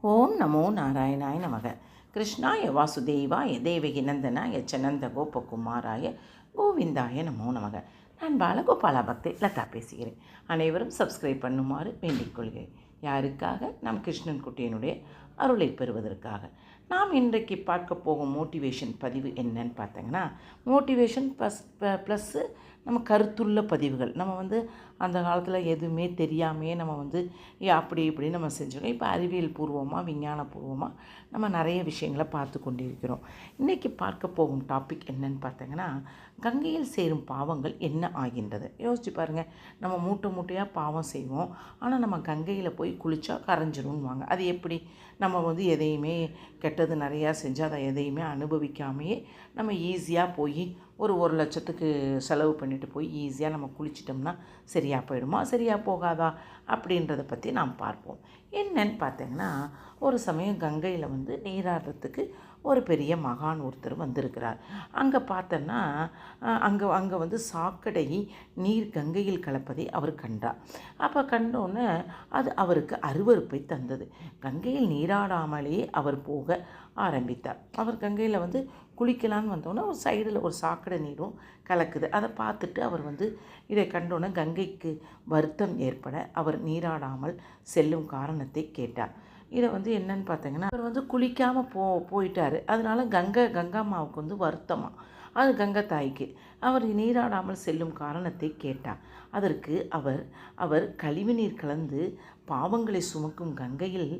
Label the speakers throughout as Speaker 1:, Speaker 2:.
Speaker 1: ஓம் நமோ நாராயணாய நமக. கிருஷ்ணாய வாசுதேவாய தேவகி நந்தனாய சனந்த கோபகுமாராய கோவிந்தாய நமோ நமக. நான் பாலகோபாலா பக்தி லதா பேசுகிறேன். அனைவரும் சப்ஸ்கிரைப் பண்ணுமாறு வேண்டிக் கொள்கிறேன். யாருக்காக? நம் கிருஷ்ணன் குட்டியனுடைய அருளை பெறுவதற்காக. நாம் இன்றைக்கு பார்க்க போகும் மோட்டிவேஷன் பதிவு என்னன்னு பார்த்தீங்கன்னா மோட்டிவேஷன் ப்ளஸ் ப்ளஸ்ஸு நம்ம கருத்துள்ள பதிவுகள். நம்ம வந்து அந்த காலத்தில் எதுவுமே தெரியாமையே நம்ம வந்து அப்படி இப்படி நம்ம செஞ்சிருக்கோம். இப்போ அறிவியல் பூர்வமாக விஞ்ஞான பூர்வமாக நம்ம நிறைய விஷயங்களை பார்த்து கொண்டிருக்கிறோம். இன்றைக்கி பார்க்க போகும் டாபிக் என்னன்னு பார்த்தீங்கன்னா கங்கையில் சேரும் பாவங்கள் என்ன ஆகின்றது? யோசிச்சு பாருங்கள் நம்ம மூட்டை மூட்டையாக பாவம் செய்வோம். ஆனால் நம்ம கங்கையில் போய் குளித்தா கரைஞ்சிரும்வாங்க அது எப்படி? நம்ம வந்து எதையுமே கெட்டது நிறையா செஞ்சு அதை எதையுமே அனுபவிக்காமையே நம்ம ஈஸியாக போய் ஒரு ஒரு லட்சத்துக்கு செலவு பண்ணிட்டு போய் ஈஸியாக நம்ம குளிச்சிட்டோம்னா சரியாக போயிடுமா? சரியாக போகாதா? அப்படின்றத பற்றி நாம் பார்ப்போம். என்னன்னு பார்த்தீங்கன்னா ஒரு சமயம் கங்கையில் வந்து நீராடுறதுக்கு ஒரு பெரிய மகான் ஒருத்தர் வந்திருக்கிறார். அங்கே பார்த்தோன்னா அங்கே அங்கே வந்து சாக்கடை நீர் கங்கையில் கலப்பதை அவர் கண்டார். அப்போ கண்டோன்னே அது அவருக்கு அருவருப்பை தந்தது. கங்கையில் நீராடாமலே அவர் போக ஆரம்பித்தார். அவர் கங்கையில் வந்து குளிக்கலான்னு வந்தோன்னே ஒரு சைடில் ஒரு சாக்கடை நீரும் கலக்குது. அதை பார்த்துட்டு அவர் வந்து இதை கண்டோன்னே கங்கைக்கு வருத்தம் ஏற்பட அவர் நீராடாமல் செல்லும் காரணத்தை கேட்டார். இதை வந்து என்னன்னு பார்த்தீங்கன்னா அவர் வந்து குளிக்காமல் போ போயிட்டார். அதனால கங்கை கங்காமாவுக்கு வந்து வருத்தமாக அது கங்கை தாய்க்கு. அவர் நீராடாமல் செல்லும் காரணத்தை கேட்டார். அதற்கு அவர் அவர் கழிவுநீர் கலந்து பாவங்களை சுமக்கும் கங்கையில்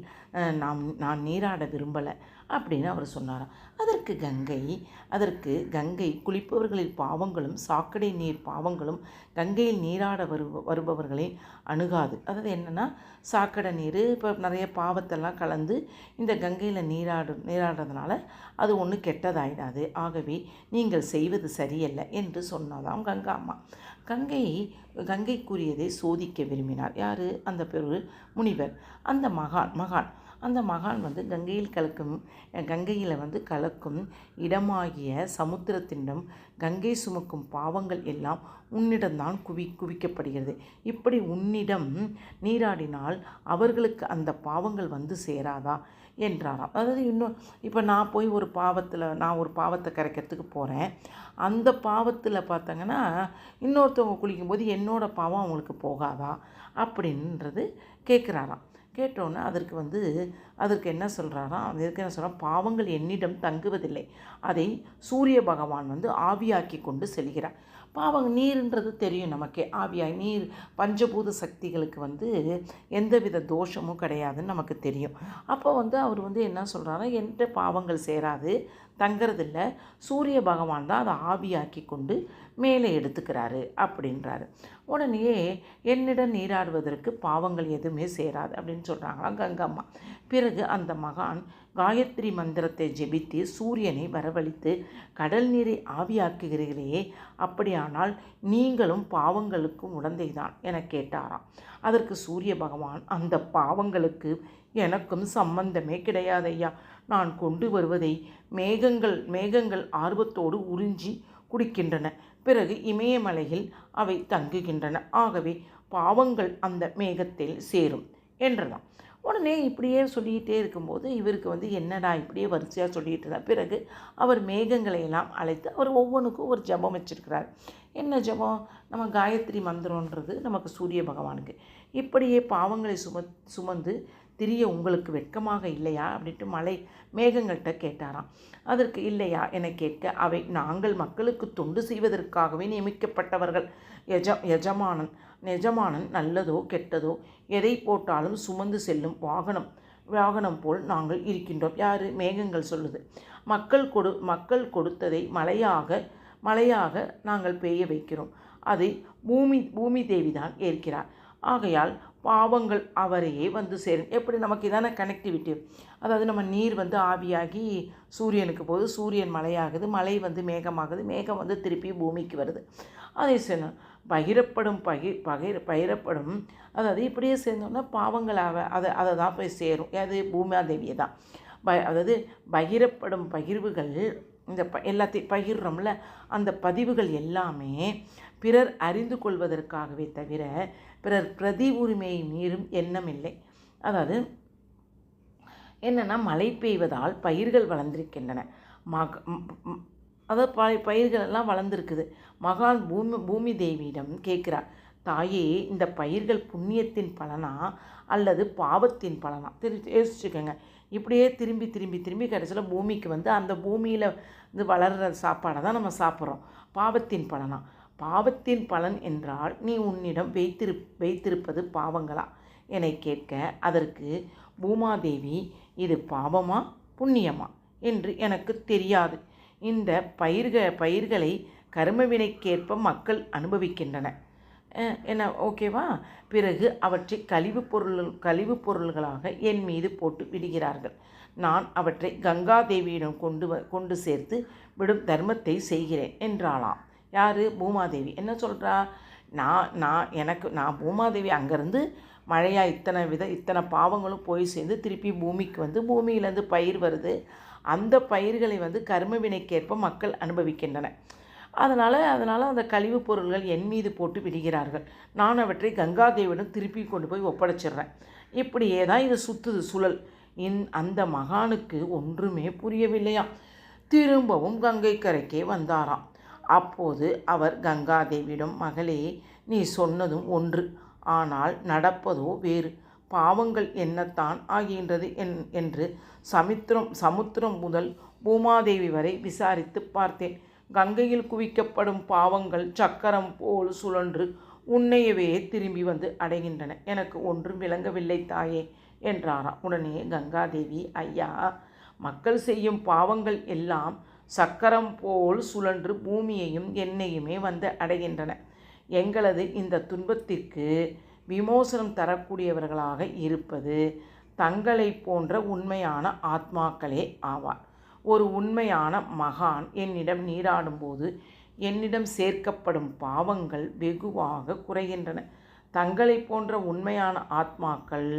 Speaker 1: நாம் நான் நீராட விரும்பலை அப்படின்னு அவர் சொன்னாராம். அதற்கு கங்கை அதற்கு கங்கை குளிப்பவர்களின் பாவங்களும் சாக்கடை நீர் பாவங்களும் கங்கையில் நீராட வரு வருபவர்களை அணுகாது. அதாவது என்னென்னா சாக்கடை நீர் இப்போ நிறைய பாவத்தெல்லாம் கலந்து இந்த கங்கையில் நீராடு நீராடுறதுனால அது ஒன்றும் கெட்டதாயிடாது. ஆகவே நீங்கள் செய்வது சரியல்ல என்று சொன்னதாம் கங்கா அம்மா. கங்கை கங்கை கூறியதை சோதிக்க விரும்பினார். யார்? அந்த பெரு முனிவர். அந்த மகான் மகான். அந்த மகான் வந்து கங்கையில் கலக்கும் கங்கையில் வந்து கலக்கும் இடமாகிய சமுத்திரத்தினிடம் கங்கை சுமக்கும் பாவங்கள் எல்லாம் உன்னிடம்தான் குவி குவிக்கப்படுகிறது. இப்படி உன்னிடம் நீராடினால் அவர்களுக்கு அந்த பாவங்கள் வந்து சேராதா? என்றாராம். அதாவது இன்னும் இப்போ நான் போய் ஒரு பாவத்தில் நான் ஒரு பாவத்தை கரைக்கிறதுக்கு போகிறேன் அந்த பாவத்தில் பார்த்தங்கன்னா இன்னொருத்தவங்க குளிக்கும்போது என்னோடய பாவம் அவங்களுக்கு போகாதா அப்படின்றது கேட்குறாராம் கேட்டோன்னே அதற்கு வந்து அதற்கு என்ன சொல்கிறாராம் அதற்கு என்ன சொல்கிறான் பாவங்கள் என்னிடம் தங்குவதில்லை. அதை சூரிய பகவான் வந்து ஆவியாக்கி கொண்டு செல்கிறார். பாவம் நீருன்றது தெரியும் நமக்கே. ஆவியாய் நீர் பஞ்சபூத சக்திகளுக்கு வந்து எந்தவித தோஷமும் கிடையாதுன்னு நமக்கு தெரியும். அப்போ வந்து அவர் வந்து என்ன சொல்கிறாருன்னா எந்த பாவங்கள் சேராது. தங்கிறதில்ல. சூரிய பகவான் தான் அதை ஆவியாக்கி கொண்டு மேலே எடுத்துக்கிறாரு அப்படின்றாரு. உடனேயே என்னிடம் நீராடுவதற்கு பாவங்கள் எதுவுமே சேராது அப்படின்னு சொல்கிறாங்களாம் கங்கம்மா பிறகு அந்த மகான் காயத்ரி மந்திரத்தை ஜெபித்து சூரியனை வரவழைத்து கடல் நீரை ஆவியாக்குகிறீர்களே அப்படியானால் நீங்களும் பாவங்களுக்கும் உடந்தைதான் என கேட்டாராம். அதற்கு சூரிய பகவான் அந்த பாவங்களுக்கு எனக்கும் சம்பந்தமே கிடையாதையா நான் கொண்டு வருவதை மேகங்கள் மேகங்கள் ஆர்வத்தோடு உறிஞ்சி குடிக்கின்றன. பிறகு இமயமலையில் அவை தங்குகின்றன. ஆகவே பாவங்கள் அந்த மேகத்தில் சேரும் என்றதான் உடனே இப்படியே சொல்லிக்கிட்டே இருக்கும்போது இவருக்கு வந்து என்னடா இப்படியே வரிசையாக சொல்லிகிட்டு இருந்தார் பிறகு அவர் மேகங்களை எல்லாம் அழைத்து அவர் ஒவ்வொன்றுக்கும் ஒரு ஜபம் வச்சிருக்கிறார். என்ன ஜபம்? நம்ம காயத்ரி மந்திரன்றது நமக்கு சூரிய பகவானுக்கு. இப்படியே பாவங்களை சும சுமந்து திரிய உங்களுக்கு வெட்கமாக இல்லையா? அப்படின்ட்டு மலை மேகங்கள்கிட்ட கேட்டாராம். அதற்கு இல்லையா? என கேட்க அவை நாங்கள் மக்களுக்கு தொண்டு செய்வதற்காகவே நியமிக்கப்பட்டவர்கள். எஜ எஜமானன் எஜமானன் நல்லதோ கெட்டதோ எதை போட்டாலும் சுமந்து செல்லும் வாகனம் வாகனம் போல் நாங்கள் இருக்கின்றோம். யார்? மேகங்கள் சொல்லுது. மக்கள் கொடு மக்கள் கொடுத்ததை மழையாக மழையாக நாங்கள் பெய்ய வைக்கிறோம். அதை பூமி பூமி தேவி தான் ஏற்கிறார். ஆகையால் பாவங்கள் அவரையே வந்து சேரும். எப்படி? நமக்கு இதான கனெக்டிவிட்டி அதாவது நம்ம நீர் வந்து ஆவியாகி சூரியனுக்கு போகுது. சூரியன் மலையாகுது. மலை வந்து மேகமாகுது. மேகம் வந்து திருப்பி பூமிக்கு வருது. அதை சேர்ந்தோம் பகிரப்படும் பகிர் பகிர் பகிரப்படும் அதாவது இப்படியே சேர்ந்தோம்னா பாவங்கள் அவ அதை அதை தான் போய் சேரும். அது பூமாதேவியை தான் ப அதாவது பகிரப்படும் பகிர்வுகள் இந்த ப எல்லாத்தையும் பகிர்றோம்ல அந்த பதிவுகள் எல்லாமே பிறர் அறிந்து கொள்வதற்காகவே தவிர பிறர் பிரதி உரிமையை மீறும் எண்ணம் இல்லை அதாவது என்னென்னா மழை பெய்வதால் பயிர்கள் வளர்ந்திருக்கின்றன. மக அதாவது ப பயிர்கள் எல்லாம் வளர்ந்துருக்குது. மகான் பூமி பூமி தேவியிடம் கேட்குறார் தாயே இந்த பயிர்கள் புண்ணியத்தின் பலனா அல்லது பாவத்தின் பலனா? திரு யோசிச்சுக்கோங்க. இப்படியே திரும்பி திரும்பி திரும்பி கடைசியில் பூமிக்கு வந்து அந்த பூமியில் வந்து வளர்கிற சாப்பாடை தான் நம்ம சாப்பிட்றோம். பாவத்தின் பலனா. பாவத்தின் பலன் என்றால் நீ உன்னிடம் வைத்திரு வைத்திருப்பது பாவங்களா? என கேட்க அதற்கு பூமாதேவி இது பாவமா புண்ணியமா? என்று எனக்கு தெரியாது. இந்த பயிர்க பயிர்களை கருமவினைக்கேற்ப மக்கள் அனுபவிக்கின்றன. என்ன ஓகேவா? பிறகு அவற்றை கழிவுப் பொருள் கழிவுப் பொருள்களாக என் மீது போட்டு விடுகிறார்கள். நான் அவற்றை கங்கா தேவியிடம் கொண்டு வ கொண்டு சேர்த்து விடும் தர்மத்தை செய்கிறேன் என்றாளாம். யார்? பூமாதேவி. என்ன சொல்கிறா நான் நான் எனக்கு நான் பூமாதேவி அங்கேருந்து மழையாக இத்தனை வித இத்தனை பாவங்களும் போய் சேர்ந்து திருப்பி பூமிக்கு வந்து பூமியிலேருந்து பயிர் வருது. அந்த பயிர்களை வந்து கர்ம வினைக்கேற்ப மக்கள் அனுபவிக்கின்றன. அதனால் அதனால் அந்த கழிவுப் பொருள்கள் என் மீது போட்டு விடுகிறார்கள். நான் அவற்றை கங்காதேவியிடம் திருப்பி கொண்டு போய் ஒப்படைச்சிடுறேன். இப்படியே தான் இது சுற்றுது சுழல். இன் அந்த மகானுக்கு ஒன்றுமே புரியவில்லையாம். திரும்பவும் கங்கை கரைக்கே வந்தாராம். அப்போது அவர் கங்காதேவியிடம் மகளே நீ சொன்னதும் ஒன்று. ஆனால் நடப்பதோ வேறு. பாவங்கள் என்னத்தான் ஆகின்றது என் என்று சமுத்திரம் சமுத்திரம் முதல் பூமாதேவி வரை விசாரித்து பார்த்தேன். கங்கையில் குவிக்கப்படும் பாவங்கள் சக்கரம் போல் சுழன்று உன்னையவே திரும்பி வந்து அடைகின்றன. எனக்கு ஒன்றும் விளங்கவில்லை தாயே என்றாராம். உடனே கங்காதேவி ஐயா மக்கள் செய்யும் பாவங்கள் எல்லாம் சக்கரம் போல் சுழன்று பூமியையும் என்னையுமே வந்து அடைகின்றன. எங்களது இந்த துன்பத்திற்கு விமோசனம் தரக்கூடியவர்களாக இருப்பது தங்களை போன்ற உண்மையான ஆத்மாக்களே ஆவார். ஒரு உண்மையான மகான் என்னிடம் நீராடும்போது என்னிடம் சேர்க்கப்படும் பாவங்கள் வெகுவாக குறைகின்றன. தங்களை போன்ற உண்மையான ஆத்மாக்கள்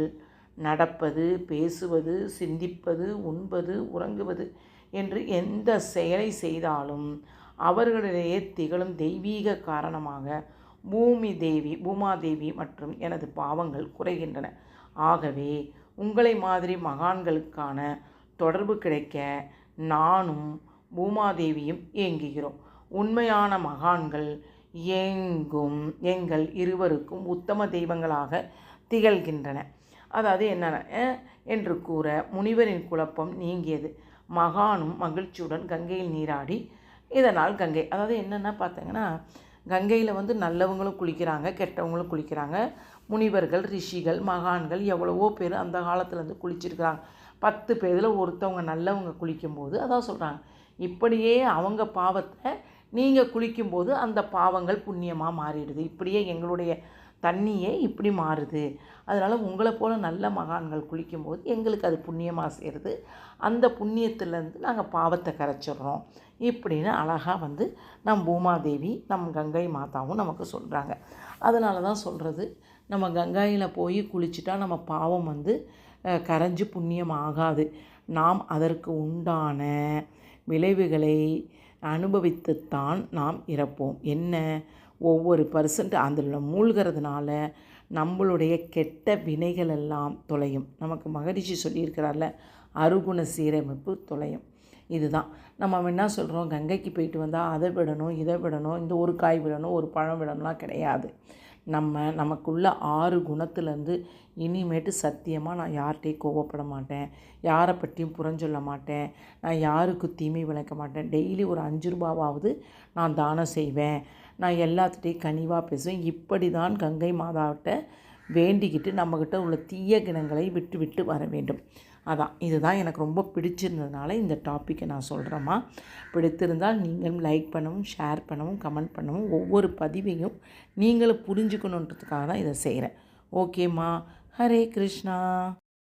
Speaker 1: நடப்பது பேசுவது சிந்திப்பது உண்பது உறங்குவது என்று எந்த செயலை செய்தாலும் அவர்களிடையே திகழும் தெய்வீக காரணமாக பூமி தேவி பூமாதேவி மற்றும் எனது பாவங்கள் குறைகின்றன. ஆகவே உங்களை மாதிரி மகான்களுக்கான தொடர்பு கிடைக்க நானும் பூமாதேவியும் இயங்குகிறோம் உண்மையான மகான்கள் எங்கும் எங்கள் இருவருக்கும் உத்தம தெய்வங்களாக திகழ்கின்றன. அதாவது என்னென்ன? என்று கூற முனிவரின் குழப்பம் நீங்கியது. மகானும் மகிழ்ச்சியுடன் கங்கையில் நீராடி இதனால் கங்கை அதாவது என்னென்ன பார்த்தீங்கன்னா கங்கையில் வந்து நல்லவங்களும் குளிக்கிறாங்க கெட்டவங்களும் குளிக்கிறாங்க. முனிவர்கள் ரிஷிகள் மகான்கள் எவ்வளவோ பேர் அந்த காலத்துலேருந்து குளிச்சிருக்கிறாங்க. பத்து பேரில் ஒருத்தவங்க நல்லவங்க குளிக்கும்போது அதான் சொல்கிறாங்க இப்படியே அவங்க பாவத்தை நீங்கள் குளிக்கும்போது அந்த பாவங்கள் புண்ணியமாக மாறிடுது. இப்படியே எங்களுடைய தண்ணியே இப்படி மாறுது. அதனால் உங்களை போல் நல்ல மகான்கள் குளிக்கும்போது எங்களுக்கு அது புண்ணியமாக சேருது. அந்த புண்ணியத்துலேருந்து நாங்கள் பாவத்தை கரைச்சிடுறோம். இப்படின்னு அழகாக வந்து நம் பூமாதேவி நம் கங்கை மாதாவும் நமக்கு சொல்கிறாங்க அதனால தான் சொல்கிறது நம்ம கங்கையில் போய் குளிச்சுட்டா நம்ம பாவம் வந்து கரைஞ்சி கரைஞ்சு புண்ணியம் ஆகாது. நாம் அதற்கு உண்டான விளைவுகளை அனுபவித்துத்தான் நாம் இறப்போம். என்ன? ஒவ்வொரு பர்சன்ட் அதில் மூழ்கிறதுனால நம்மளுடைய கெட்ட வினைகள் எல்லாம் தொலையும். நமக்கு மகரிஷி சொல்லியிருக்கிறார்ல அருகுண சீரமைப்பு தொலையும். இதுதான். நம்ம என்ன சொல்கிறோம் கங்கைக்கு போயிட்டு வந்தால் அதை விடணும் இதை விடணும் இந்த ஒரு காய் விடணும் ஒரு பழம் விடணும்லாம் கிடையாது. நம்ம நமக்குள்ள ஆறு குணத்துலேருந்து இனிமேட்டு சத்தியமாக நான் யார்கிட்டையும் கோவப்பட மாட்டேன். யாரை பற்றியும் புறஞ்சொல்ல மாட்டேன். நான் யாருக்கு தீமை விளக்க மாட்டேன். டெய்லி ஒரு அஞ்சு ரூபாவாவது நான் தானம் செய்வேன். நான் எல்லாத்துட்டையும் கனிவாக பேசுவேன். இப்படி தான் கங்கை மாதாவிட்ட வேண்டிக்கிட்டு நம்மக்கிட்ட உள்ள தீய கிணங்களை விட்டு விட்டு வர வேண்டும். அதான் இதுதான் எனக்கு ரொம்ப பிடிச்சிருந்ததுனால இந்த டாப்பிக்கை நான் சொல்கிறேம்மா பிடித்திருந்தால் நீங்களும் லைக் பண்ணவும் ஷேர் பண்ணவும் கமெண்ட் பண்ணவும் ஒவ்வொரு பதிவையும் நீங்களும் புரிஞ்சுக்கணுன்றதுக்காக தான் இதை செய்கிறேன் ஓகேம்மா ஹரே கிருஷ்ணா.